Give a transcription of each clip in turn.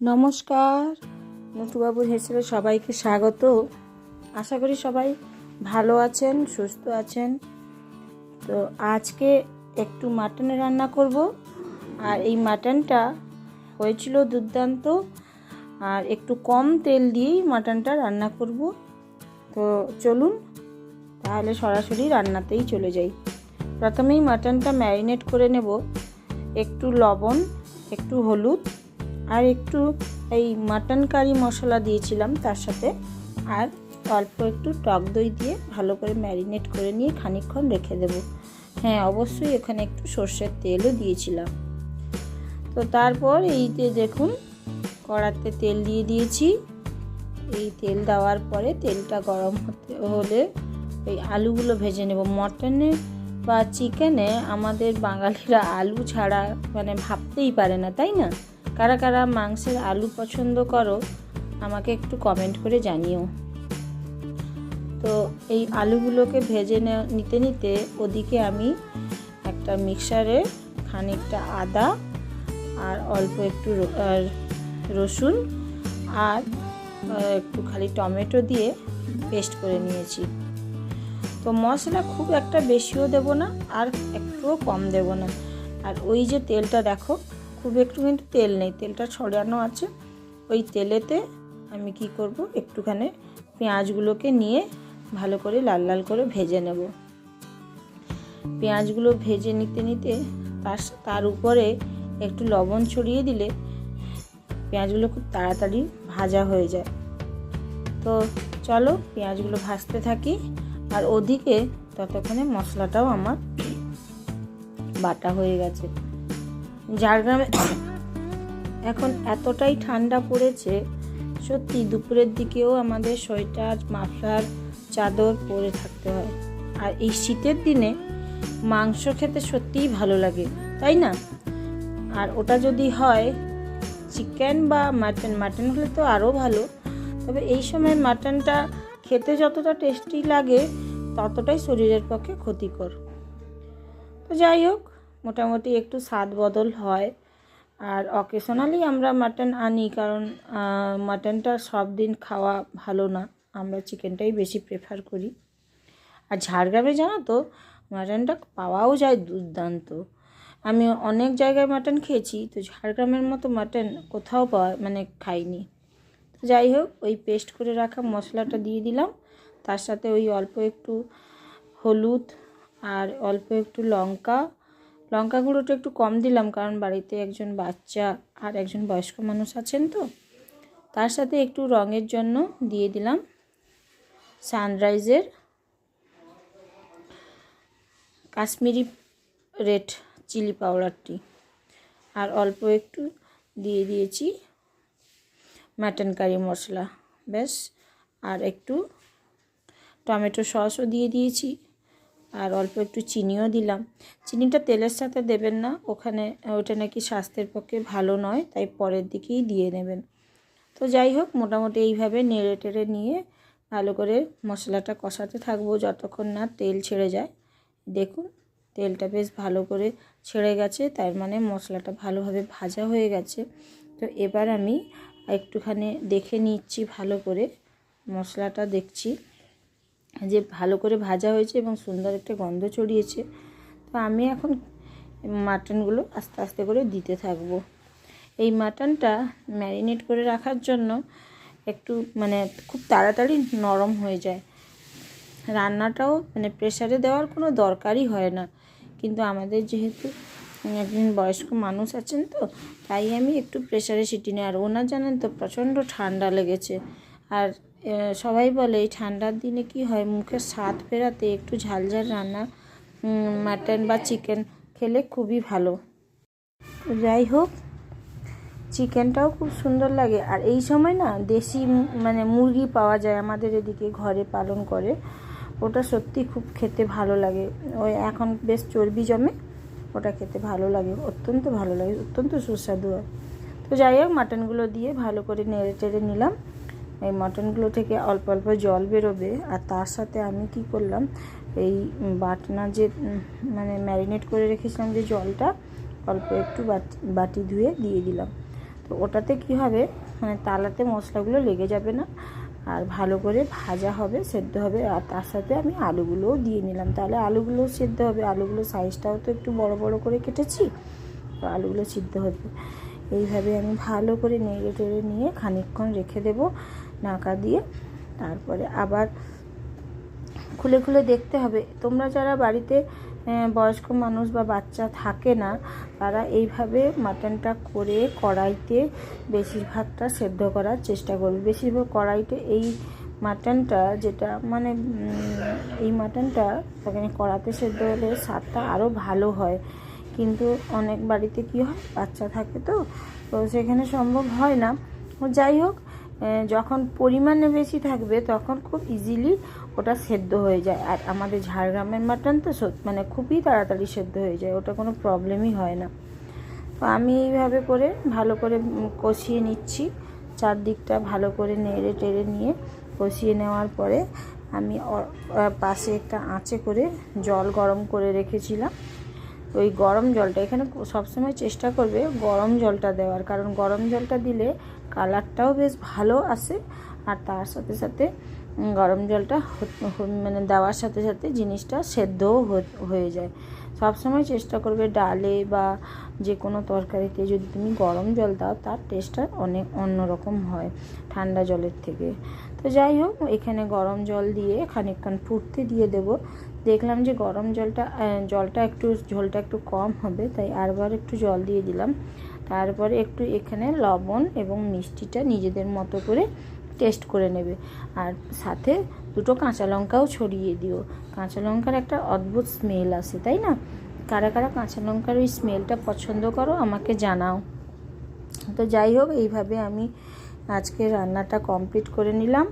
নমস্কার। নটুবাবুর হেসেলে সবাইকে স্বাগত। আশা করি সবাই ভালো আছেন, সুস্থ আছেন। তো আজকে একটু মাটন রান্না করব। আর এই মাটনটা হয়েছিল দুর্দান্ত। আর একটু কম তেল দিয়েই মাটনটা রান্না করব। তো চলুন, তাহলে সরাসরি রান্নাতেই চলে যাই। প্রথমেই মাটনটা ম্যারিনেট করে নেব। একটু লবণ, একটু হলুদ আর একটু এই মাটন কারি মশলা দিয়েছিলাম তার সাথে। আর অল্প একটু টক দই দিয়ে ভালো করে ম্যারিনেট করে নিয়ে খানিকক্ষণ রেখে দেব। হ্যাঁ অবশ্যই এখানে একটু সর্ষের তেলও দিয়েছিলাম। তো তারপর এই যে দেখুন কড়াতে তেল দিয়ে দিয়েছি। এই তেল দেওয়ার পরে তেলটা গরম হতে হলে ওই আলুগুলো ভেজে নেব। মটনে বা চিকেনে আমাদের বাঙালিরা আলু ছাড়া মানে ভাবতেই পারে না, তাই না? কারা কারা মাংসের আলু পছন্দ করো, আমাকে একটু কমেন্ট করে জানিও। তো এই আলুগুলোকে ভেজে নিতে নিতে ওদিকে আমি একটা মিক্সারে খানিকটা আদা আর অল্প একটু রসুন আর একটু খালি টমেটো দিয়ে পেস্ট করে নিয়েছি। তো মশলা খুব একটা বেশিও দেব না আর একটুও কম দেব না। আর ওই যে তেলটা দেখো খুব একটু কিন্তু তেল নেই, তেলটা ছড়ানো আছে। ওই তেলেতে আমি কি করব? একটুখানি পেঁয়াজগুলোকে নিয়ে ভালো করে লাল লাল করে ভেজে নেব। পেঁয়াজগুলো ভেজে নিতে নিতে তার তার উপরে একটু লবণ ছড়িয়ে দিলে পেঁয়াজগুলো খুব তাড়াতাড়ি ভাজা হয়ে যায়। তো চলো পেঁয়াজগুলো ভাজতে থাকি। আর ওদিকে ততক্ষণে মশলাটাও আমার বাটা হয়ে গেছে। ঝাড়গ্রামে এখন এতটাই ঠান্ডা পড়েছে, সত্যি দুপুরের দিকেও আমাদের সোয়েটার মাফলার চাদর পরে থাকতে হয়। আর এই শীতের দিনে মাংস খেতে সত্যিই ভালো লাগে, তাই না? আর ওটা যদি হয় চিকেন বা মাটন মাটন হলে তো আরও ভালো। তবে এই সময় মাটনটা খেতে যতটা টেস্টি লাগে ততটাই শরীরের পক্ষে ক্ষতিকর। তো যাই হোক মোটামুটি একটু স্বাদ বদল হয়। আর অকেশনালি আমরা মাটন আনি কারণ মাটনটা সব দিন খাওয়া ভালো না। আমরা চিকেনটাই বেশি প্রেফার করি। আর ঝাড়গ্রামে জানো তো মাটনটা পাওয়াও যায় দুর্দান্ত। আমি অনেক জায়গায় মাটন খেয়েছি, তো ঝাড়গ্রামের মতো মাটন কোথাও পাওয়া মানে খাইনি। তো যাই হোক, ওই পেস্ট করে রাখা মশলাটা দিয়ে দিলাম। তার সাথে ওই অল্প একটু হলুদ আর অল্প একটু লঙ্কা লঙ্কা গুঁড়োটা একটু কম দিলাম, কারণ বাড়িতে একজন বাচ্চা আর একজন বয়স্ক মানুষ আছেন তো। তার সাথে একটু রঙের জন্য দিয়ে দিলাম সানরাইজের কাশ্মীরি রেড চিলি পাউডারটি। আর অল্প একটু দিয়ে দিয়েছি মাটন কারি মশলা, ব্যাস। আর একটু টমেটো সসও দিয়ে দিয়েছি। আর অল্প একটু চিনিও দিলাম। চিনিটা তেলের সাথে দেবেন না, ওখানে ওটা নাকি স্বাস্থ্যের পক্ষে ভালো নয়, তাই পরের দিকেই দিয়ে নেবেন। তো যাই হোক, মোটামুটি এইভাবে নেড়ে টেড়ে নিয়ে ভালো করে মশলাটা কষাতে থাকব যতক্ষণ না তেল ছেড়ে যায়। দেখুন, তেলটা বেশ ভালো করে ছেড়ে গেছে, তার মানে মশলাটা ভালোভাবে ভাজা হয়ে গেছে। তো এবার আমি একটুখানি দেখে নিচ্ছি ভালো করে, মশলাটা দেখছি। যে ভালো করে ভাজা হয়েছে এবং সুন্দর একটা গন্ধ ছড়িয়েছে। তো আমি এখন মাটনগুলো আস্তে আস্তে করে দিতে থাকব। এই মাটনটা ম্যারিনেট করে রাখার জন্য একটু মানে খুব তাড়াতাড়ি নরম হয়ে যায়। রান্নাটাও মানে প্রেশারে দেওয়ার কোনো দরকারই হয় না। কিন্তু আমাদের যেহেতু একজন বয়স্ক মানুষ আছেন তো, তাই আমি একটু প্রেশারে সিটি নিই। আর ওনার জানেন তো প্রচণ্ড ঠান্ডা লেগেছে। আর সবাই বলে, এই ঠান্ডার দিনে কি হয়? মুখের স্বাদ ফেরাতে একটু ঝাল ঝাল রান্না মাটন বা চিকেন খেলে খুবই ভালো। যাই হোক, চিকেনটাও খুব সুন্দর লাগে। আর এই সময় না, দেশি মানে মুরগি পাওয়া যায় আমাদের এদিকে, ঘরে পালন করে। ওটা সত্যি খুব খেতে ভালো লাগে। ওই এখন বেশ চর্বি জমে, ওটা খেতে ভালো লাগে, অত্যন্ত ভালো লাগে, অত্যন্ত সুস্বাদু হয়। তো যাই হোক, মাটনগুলো দিয়ে ভালো করে নেড়ে টেড়ে নিলাম। এই মাটনগুলো থেকে অল্প অল্প জল বেরোবে আর তার সাথে আমি কি করলাম, এই বাটনা যে মানে ম্যারিনেট করে রেখেছিলাম যে জলটা, অল্প একটু বাটি বাটি ধুয়ে দিয়ে দিলাম। তো ওটাতে কি হবে মানে তালাতে মশলাগুলো লেগে যাবে না, আর ভালো করে ভাজা হবে, সেদ্ধ হবে, আর তার সাথে আমি আলুগুলোও দিয়ে নিলাম। তাহলে আলুগুলো সেদ্ধ হবে, আলুগুলো সাইজটাও তো একটু বড় বড় করে কেটেছি, তো আলুগুলো সিদ্ধ হবে। এইভাবে আমি ভালো করে নেড়ে টেড়ে নিয়ে খানিকক্ষণ রেখে দেব নাকা দিয়ে তারপরে আবার খুলে খুলে দেখতে হবে। তোমরা যারা বাড়িতে বয়স্ক মানুষ বা বাচ্চা থাকে না, তারা এইভাবে মাটনটা করে কড়াইতে বেশিরভাগটা সেদ্ধ করার চেষ্টা করবে। বেশিরভাগ কড়াইতে এই মাটনটা যেটা মানে এই মাটনটা সেখানে কড়াতে সেদ্ধ হলে স্বাদটা আরও ভালো হয়। কিন্তু অনেক বাড়িতে কি হয়, বাচ্চা থাকে তো তো সেখানে সম্ভব হয় না। যাই হোক যখন পরিমাণে বেশি থাকবে, তখন খুব ইজিলি ওটা সেদ্ধ হয়ে যায়। আর আমাদের ঝাড়গ্রামের মাটন তো মানে খুবই তাড়াতাড়ি সেদ্ধ হয়ে যায়, ওটা কোনো প্রবলেমই হয় না। তো আমি এইভাবে করে ভালো করে কষিয়ে নিচ্ছি, চারদিকটা ভালো করে নেড়ে টেড়ে নিয়ে কষিয়ে নেওয়ার পরে আমি পাশে একটা আঁচে করে জল গরম করে রেখেছিলাম। ওই গরম জলটা এখানে সবসময় চেষ্টা করবে গরম জলটা দেওয়ার, কারণ গরম জলটা দিলে কালারটাও বেশ ভালো আসে আর তার সাথে সাথে গরম জলটা মানে দেওয়ার সাথে সাথে জিনিসটা সেদ্ধও হয়ে যায়। সবসময় চেষ্টা করবে ডালে বা যে কোনো তরকারিতে যদি তুমি গরম জল দাও, তার টেস্টটা অনেক অন্যরকম হয় ঠান্ডা জলের থেকে। তো যাই হোক, এখানে গরম জল দিয়ে খানিকক্ষণ ফুটতে দিয়ে দেব। দেখলাম যে গরম জলটা জলটা একটু, ঝোলটা একটু কম হবে, তাই আরবার একটু জল দিয়ে দিলাম। তারপরে একটু এখানে লবণ এবং মিষ্টিটা নিজেদের মতো করে টেস্ট করে নেবে। আর সাথে দুটো কাঁচা লঙ্কাও ছড়িয়ে দিও। কাঁচা লঙ্কার একটা অদ্ভুত স্মেল আসে, তাই না? কারা কারা কাঁচা লঙ্কার ওই স্মেলটা পছন্দ করো আমাকে জানাও। তো যাই হোক, এইভাবে আমি আজকে রান্নাটা কমপ্লিট করে নিলাম।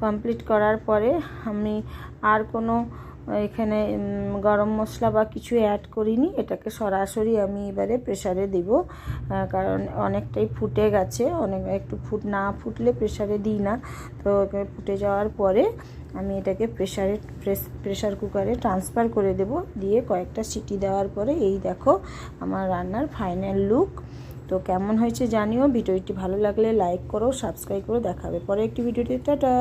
কমপ্লিট করার পরে আমি আর কোনো এখানে গরম মশলা বা কিছু অ্যাড করিনি, এটাকে সরাসরি আমি এবারে প্রেশারে দেব। কারণ অনেকটাই ফুটে গেছে, অনেক, একটু ফুট না ফুটলে প্রেশারে দিই না। তো ফুটে যাওয়ার পরে আমি এটাকে প্রেশারে প্রেশার কুকারে ট্রান্সফার করে দেব। দিয়ে কয়েকটা সিটি দেওয়ার পরে এই দেখো আমার রান্নার ফাইনাল লুক তো কেমন হয়েছে জানিও, ভিডিওটি ভালো লাগলে লাইক করো সাবস্ক্রাইব করো, দেখাবে পরে একটি ভিডিওটি টাটা!